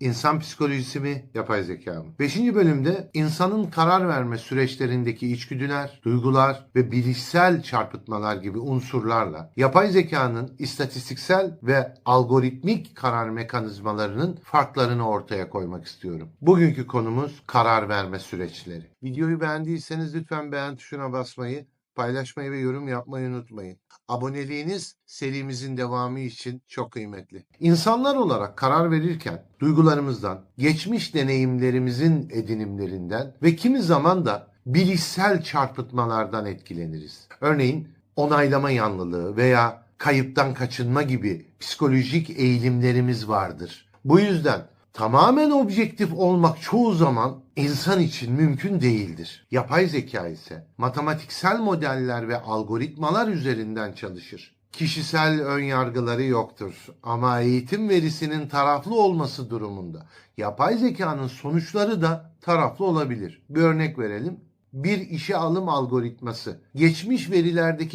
İnsan psikolojisi mi, yapay zeka mı? Beşinci bölümde insanın karar verme süreçlerindeki içgüdüler, duygular ve bilişsel çarpıtmalar gibi unsurlarla yapay zekanın istatistiksel ve algoritmik karar mekanizmalarının farklarını ortaya koymak istiyorum. Bugünkü konumuz karar verme süreçleri. Videoyu beğendiyseniz lütfen beğen tuşuna basmayı, paylaşmayı ve yorum yapmayı unutmayın. Aboneliğiniz serimizin devamı için çok kıymetli. İnsanlar olarak karar verirken duygularımızdan, geçmiş deneyimlerimizin edinimlerinden ve kimi zaman da bilişsel çarpıtmalardan etkileniriz. Örneğin onaylama yanlılığı veya kayıptan kaçınma gibi psikolojik eğilimlerimiz vardır. Bu yüzden tamamen objektif olmak çoğu zaman insan için mümkün değildir. Yapay zeka ise matematiksel modeller ve algoritmalar üzerinden çalışır. Kişisel ön yargıları yoktur ama eğitim verisinin taraflı olması durumunda yapay zekanın sonuçları da taraflı olabilir. Bir örnek verelim. Bir işe alım algoritması geçmiş verilerdeki